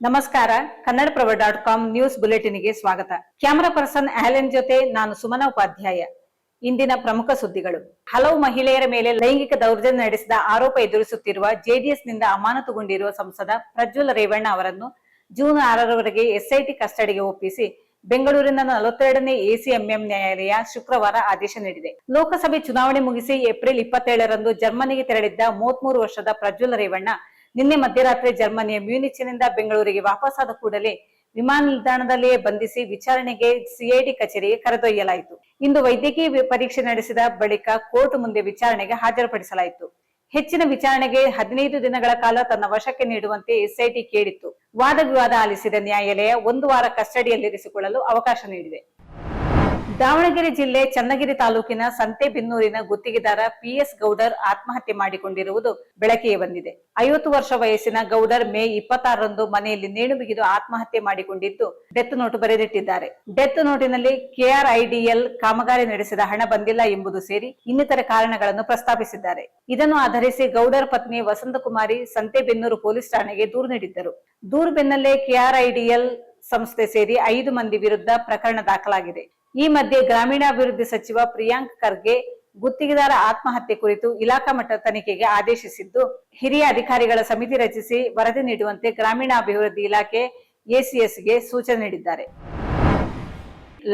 ನಮಸ್ಕಾರ, Kannadaprabha dot com news ಬುಲೆಟಿನ್ಗೆ ಸ್ವಾಗತ. ಕ್ಯಾಮರಾ ಪರ್ಸನ್ ಆಲೆನ್ ಜೊತೆ ನಾನು ಸುಮನ ಉಪಾಧ್ಯಾಯ. ಇಂದಿನ ಪ್ರಮುಖ ಸುದ್ದಿಗಳು. ಹಲವು ಮಹಿಳೆಯರ ಮೇಲೆ ಲೈಂಗಿಕ ದೌರ್ಜನ್ಯ ನಡೆಸಿದ ಆರೋಪ ಎದುರಿಸುತ್ತಿರುವ ಜೆಡಿಎಸ್ನಿಂದ ಅಮಾನತುಗೊಂಡಿರುವ ಸಂಸದ ಪ್ರಜ್ವಲ್ ರೇವಣ್ಣ ಅವರನ್ನು ಜೂನ್ ಆರರವರೆಗೆ ಎಸ್ಐಟಿ ಕಸ್ಟಡಿಗೆ ಒಪ್ಪಿಸಿ ಬೆಂಗಳೂರಿನ ನಲವತ್ತೆರಡನೇ ಎಸಿಎಂಎಂ ನ್ಯಾಯಾಲಯ ಶುಕ್ರವಾರ ಆದೇಶ ನೀಡಿದೆ. ಲೋಕಸಭೆ ಚುನಾವಣೆ ಮುಗಿಸಿ ಏಪ್ರಿಲ್ ಇಪ್ಪತ್ತೇಳರಂದು ಜರ್ಮನಿಗೆ ತೆರಳಿದ್ದ ಮೂವತ್ಮೂರು ವರ್ಷದ ಪ್ರಜ್ವಲ್ ರೇವಣ್ಣ ನಿನ್ನೆ ಮಧ್ಯರಾತ್ರಿ ಜರ್ಮನಿಯ ಮ್ಯೂನಿಚ್ನಿಂದ ಬೆಂಗಳೂರಿಗೆ ವಾಪಸ್ಸಾದ ಕೂಡಲೇ ವಿಮಾನ ನಿಲ್ದಾಣದಲ್ಲಿಯೇ ಬಂಧಿಸಿ ವಿಚಾರಣೆಗೆ ಸಿಐಡಿ ಕಚೇರಿಗೆ ಕರೆದೊಯ್ಯಲಾಯಿತು. ಇಂದು ವೈದ್ಯಕೀಯ ಪರೀಕ್ಷೆ ನಡೆಸಿದ ಬಳಿಕ ಕೋರ್ಟ್ ಮುಂದೆ ವಿಚಾರಣೆಗೆ ಹಾಜರುಪಡಿಸಲಾಯಿತು. ಹೆಚ್ಚಿನ ವಿಚಾರಣೆಗೆ ಹದಿನೈದು ದಿನಗಳ ಕಾಲ ತನ್ನ ವಶಕ್ಕೆ ನೀಡುವಂತೆ ಎಸ್ಐಟಿ ಕೇಳಿತ್ತು. ವಾದ ವಿವಾದ ಆಲಿಸಿದ ನ್ಯಾಯಾಲಯ ಒಂದು ವಾರ ಕಸ್ಟಡಿಯಲ್ಲಿರಿಸಿಕೊಳ್ಳಲು ಅವಕಾಶ ನೀಡಿದೆ. ದಾವಣಗೆರೆ ಜಿಲ್ಲೆ ಚನ್ನಗಿರಿ ತಾಲೂಕಿನ ಸಂತೆಬೆನ್ನೂರಿನ ಗುತ್ತಿಗೆದಾರ ಪಿಎಸ್ ಗೌಡರ್ ಆತ್ಮಹತ್ಯೆ ಮಾಡಿಕೊಂಡಿರುವುದು ಬೆಳಕಿಗೆ ಬಂದಿದೆ. ಐವತ್ತು ವರ್ಷ ವಯಸ್ಸಿನ ಗೌಡರ್ ಮೇ ಇಪ್ಪತ್ತಾರರಂದು ಮನೆಯಲ್ಲಿ ನೇಣು ಬಿಗಿದು ಆತ್ಮಹತ್ಯೆ ಮಾಡಿಕೊಂಡಿದ್ದು ಡೆತ್ ನೋಟ್ ಬರೆದಿಟ್ಟಿದ್ದಾರೆ. ಡೆತ್ ನೋಟಿನಲ್ಲಿ ಕೆಆರ್ಐಡಿಎಲ್ ಕಾಮಗಾರಿ ನಡೆಸಿದ ಹಣ ಬಂದಿಲ್ಲ ಎಂಬುದು ಸೇರಿ ಇನ್ನಿತರ ಕಾರಣಗಳನ್ನು ಪ್ರಸ್ತಾಪಿಸಿದ್ದಾರೆ. ಇದನ್ನು ಆಧರಿಸಿ ಗೌಡರ್ ಪತ್ನಿ ವಸಂತಕುಮಾರಿ ಸಂತೆಬೆನ್ನೂರು ಪೊಲೀಸ್ ಠಾಣೆಗೆ ದೂರು ನೀಡಿದ್ದರು. ದೂರು ಬೆನ್ನಲ್ಲೇ ಕೆಆರ್ಐಡಿಎಲ್ ಸಂಸ್ಥೆ ಸೇರಿ ಐದು ಮಂದಿ ವಿರುದ್ಧ ಪ್ರಕರಣ ದಾಖಲಾಗಿದೆ. ಈ ಮಧ್ಯೆ ಗ್ರಾಮೀಣಾಭಿವೃದ್ಧಿ ಸಚಿವ ಪ್ರಿಯಾಂಕ್ ಖರ್ಗೆ ಗುತ್ತಿಗೆದಾರ ಆತ್ಮಹತ್ಯೆ ಕುರಿತು ಇಲಾಖಾ ಮಟ್ಟದ ತನಿಖೆಗೆ ಆದೇಶಿಸಿದ್ದು, ಹಿರಿಯ ಅಧಿಕಾರಿಗಳ ಸಮಿತಿ ರಚಿಸಿ ವರದಿ ನೀಡುವಂತೆ ಗ್ರಾಮೀಣಾಭಿವೃದ್ಧಿ ಇಲಾಖೆ ಎಸಿಎಸ್ಗೆ ಸೂಚನೆ ನೀಡಿದ್ದಾರೆ.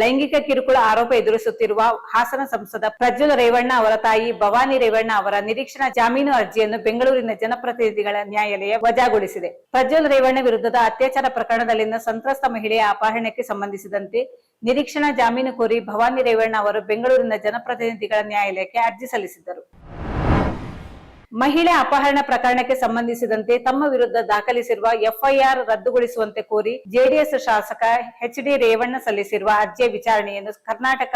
ಲೈಂಗಿಕ ಕಿರುಕುಳ ಆರೋಪ ಎದುರಿಸುತ್ತಿರುವ ಹಾಸನ ಸಂಸದ ಪ್ರಜ್ವಲ್ ರೇವಣ್ಣ ಅವರ ತಾಯಿ ಭವಾನಿ ರೇವಣ್ಣ ಅವರ ನಿರೀಕ್ಷಣಾ ಜಾಮೀನು ಅರ್ಜಿಯನ್ನು ಬೆಂಗಳೂರಿನ ಜನಪ್ರತಿನಿಧಿಗಳ ನ್ಯಾಯಾಲಯ ವಜಾಗೊಳಿಸಿದೆ. ಪ್ರಜ್ವಲ್ ರೇವಣ್ಣ ವಿರುದ್ಧದ ಅತ್ಯಾಚಾರ ಪ್ರಕರಣದಲ್ಲಿನ ಸಂತ್ರಸ್ತ ಮಹಿಳೆಯ ಅಪಹರಣಕ್ಕೆ ಸಂಬಂಧಿಸಿದಂತೆ ನಿರೀಕ್ಷಣಾ ಜಾಮೀನು ಕೋರಿ ಭವಾನಿ ರೇವಣ್ಣ ಅವರು ಬೆಂಗಳೂರಿನ ಜನಪ್ರತಿನಿಧಿಗಳ ನ್ಯಾಯಾಲಯಕ್ಕೆ ಅರ್ಜಿ ಸಲ್ಲಿಸಿದ್ದರು. ಮಹಿಳೆ ಅಪಹರಣ ಪ್ರಕರಣಕ್ಕೆ ಸಂಬಂಧಿಸಿದಂತೆ ತಮ್ಮ ವಿರುದ್ಧ ದಾಖಲಿಸಿರುವ ಎಫ್ಐಆರ್ ರದ್ದುಗೊಳಿಸುವಂತೆ ಕೋರಿ ಜೆಡಿಎಸ್ ಶಾಸಕ ಎಚ್ ಡಿ ರೇವಣ್ಣ ಸಲ್ಲಿಸಿರುವ ಅರ್ಜಿಯ ವಿಚಾರಣೆಯನ್ನು ಕರ್ನಾಟಕ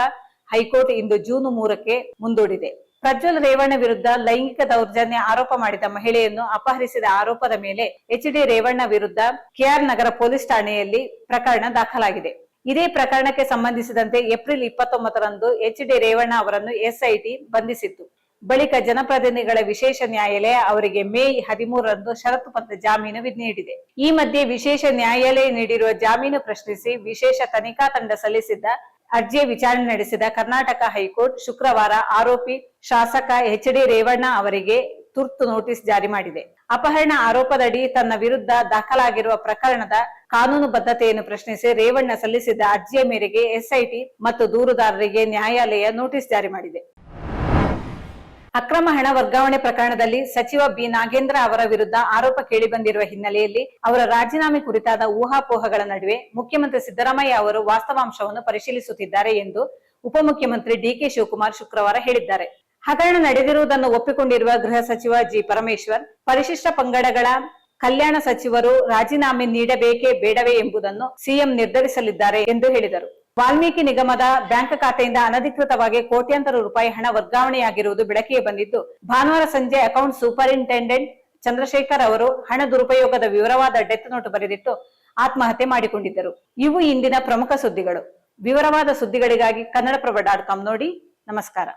ಹೈಕೋರ್ಟ್ ಇಂದು ಜೂನ್ ಮೂರಕ್ಕೆ ಮುಂದೂಡಿದೆ. ಪ್ರಜ್ವಲ್ ರೇವಣ್ಣ ವಿರುದ್ಧ ಲೈಂಗಿಕ ದೌರ್ಜನ್ಯ ಆರೋಪ ಮಾಡಿದ ಮಹಿಳೆಯನ್ನು ಅಪಹರಿಸಿದ ಆರೋಪದ ಮೇಲೆ ಎಚ್ ಡಿ ರೇವಣ್ಣ ವಿರುದ್ಧ ಕೆಆರ್ ನಗರ ಪೊಲೀಸ್ ಠಾಣೆಯಲ್ಲಿ ಪ್ರಕರಣ ದಾಖಲಾಗಿದೆ. ಇದೇ ಪ್ರಕರಣಕ್ಕೆ ಸಂಬಂಧಿಸಿದಂತೆ ಏಪ್ರಿಲ್ ಇಪ್ಪತ್ತೊಂಬತ್ತರಂದು ಎಚ್ ಡಿ ರೇವಣ್ಣ ಅವರನ್ನು ಎಸ್ಐಟಿ ಬಂಧಿಸಿತ್ತು. ಬಳಿಕ ಜನಪ್ರತಿನಿಧಿಗಳ ವಿಶೇಷ ನ್ಯಾಯಾಲಯ ಅವರಿಗೆ ಮೇ ಹದಿಮೂರರಂದು ಷರತ್ತುಬದ್ಧ ಜಾಮೀನು ವಿಧಿ ನೀಡಿದೆ. ಈ ಮಧ್ಯೆ ವಿಶೇಷ ನ್ಯಾಯಾಲಯ ನೀಡಿರುವ ಜಾಮೀನು ಪ್ರಶ್ನಿಸಿ ವಿಶೇಷ ತನಿಖಾ ತಂಡ ಸಲ್ಲಿಸಿದ್ದ ಅರ್ಜಿಯ ವಿಚಾರಣೆ ನಡೆಸಿದ ಕರ್ನಾಟಕ ಹೈಕೋರ್ಟ್ ಶುಕ್ರವಾರ ಆರೋಪಿ ಶಾಸಕ ಎಚ್ ಡಿ ರೇವಣ್ಣ ಅವರಿಗೆ ತುರ್ತು ನೋಟಿಸ್ ಜಾರಿ ಮಾಡಿದೆ. ಅಪಹರಣ ಆರೋಪದಡಿ ತನ್ನ ವಿರುದ್ಧ ದಾಖಲಾಗಿರುವ ಪ್ರಕರಣದ ಕಾನೂನು ಬದ್ಧತೆಯನ್ನು ಪ್ರಶ್ನಿಸಿ ರೇವಣ್ಣ ಸಲ್ಲಿಸಿದ್ದ ಅರ್ಜಿಯ ಮೇರೆಗೆ ಎಸ್ಐಟಿ ಮತ್ತು ದೂರುದಾರರಿಗೆ ನ್ಯಾಯಾಲಯ ನೋಟಿಸ್ ಜಾರಿ ಮಾಡಿದೆ. ಅಕ್ರಮ ಹಣ ವರ್ಗಾವಣೆ ಪ್ರಕರಣದಲ್ಲಿ ಸಚಿವ ಬಿ ನಾಗೇಂದ್ರ ಅವರ ವಿರುದ್ಧ ಆರೋಪ ಕೇಳಿಬಂದಿರುವ ಹಿನ್ನೆಲೆಯಲ್ಲಿ ಅವರ ರಾಜೀನಾಮೆ ಕುರಿತಾದ ಊಹಾಪೋಹಗಳ ನಡುವೆ ಮುಖ್ಯಮಂತ್ರಿ ಸಿದ್ದರಾಮಯ್ಯ ಅವರು ವಾಸ್ತವಾಂಶವನ್ನು ಪರಿಶೀಲಿಸುತ್ತಿದ್ದಾರೆ ಎಂದು ಉಪಮುಖ್ಯಮಂತ್ರಿ ಡಿಕೆ ಶಿವಕುಮಾರ್ ಶುಕ್ರವಾರ ಹೇಳಿದ್ದಾರೆ. ಹಗರಣ ನಡೆದಿರುವುದನ್ನು ಒಪ್ಪಿಕೊಂಡಿರುವ ಗೃಹ ಸಚಿವ ಜಿ ಪರಮೇಶ್ವರ್, ಪರಿಶಿಷ್ಟ ಪಂಗಡಗಳ ಕಲ್ಯಾಣ ಸಚಿವರು ರಾಜೀನಾಮೆ ನೀಡಬೇಕೇ ಬೇಡವೇ ಎಂಬುದನ್ನು ಸಿಎಂ ನಿರ್ಧರಿಸಲಿದ್ದಾರೆ ಎಂದು ಹೇಳಿದರು. ವಾಲ್ಮೀಕಿ ನಿಗಮದ ಬ್ಯಾಂಕ್ ಖಾತೆಯಿಂದ ಅನಧಿಕೃತವಾಗಿ ಕೋಟ್ಯಾಂತರ ರೂಪಾಯಿ ಹಣ ವರ್ಗಾವಣೆಯಾಗಿರುವುದು ಬೆಳಕಿಗೆ ಬಂದಿದ್ದು ಭಾನುವಾರ ಸಂಜೆ ಅಕೌಂಟ್ ಸೂಪರಿಂಟೆಂಡೆಂಟ್ ಚಂದ್ರಶೇಖರ್ ಅವರು ಹಣ ದುರುಪಯೋಗದ ವಿವರವಾದ ಡೆತ್ ನೋಟ್ ಬರೆದಿಟ್ಟು ಆತ್ಮಹತ್ಯೆ ಮಾಡಿಕೊಂಡಿದ್ದರು. ಇವು ಇಂದಿನ ಪ್ರಮುಖ ಸುದ್ದಿಗಳು. ವಿವರವಾದ ಸುದ್ದಿಗಳಿಗಾಗಿ ಕನ್ನಡಪ್ರಭ ಡಾಟ್ ಕಾಂ ನೋಡಿ. ನಮಸ್ಕಾರ.